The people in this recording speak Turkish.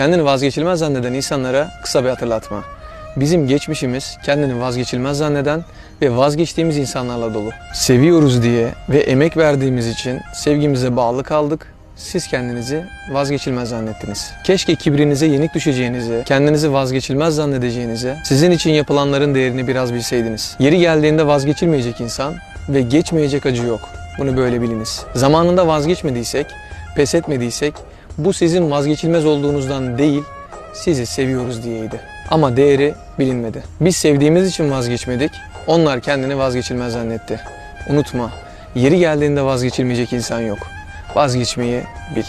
Kendini vazgeçilmez zanneden insanlara kısa bir hatırlatma. Bizim geçmişimiz kendini vazgeçilmez zanneden ve vazgeçtiğimiz insanlarla dolu. Seviyoruz diye ve emek verdiğimiz için sevgimize bağlı kaldık. Siz kendinizi vazgeçilmez zannettiniz. Keşke kibrinize yenik düşeceğinizi, kendinizi vazgeçilmez zannedeceğinizi, sizin için yapılanların değerini biraz bilseydiniz. Yeri geldiğinde vazgeçilmeyecek insan ve geçmeyecek acı yok. Bunu böyle biliniz. Zamanında vazgeçmediysek, pes etmediysek bu sizin vazgeçilmez olduğunuzdan değil, sizi seviyoruz diyeydi. Ama değeri bilinmedi. Biz sevdiğimiz için vazgeçmedik, onlar kendini vazgeçilmez zannetti. Unutma, yeri geldiğinde vazgeçilmeyecek insan yok. Vazgeçmeyi bil.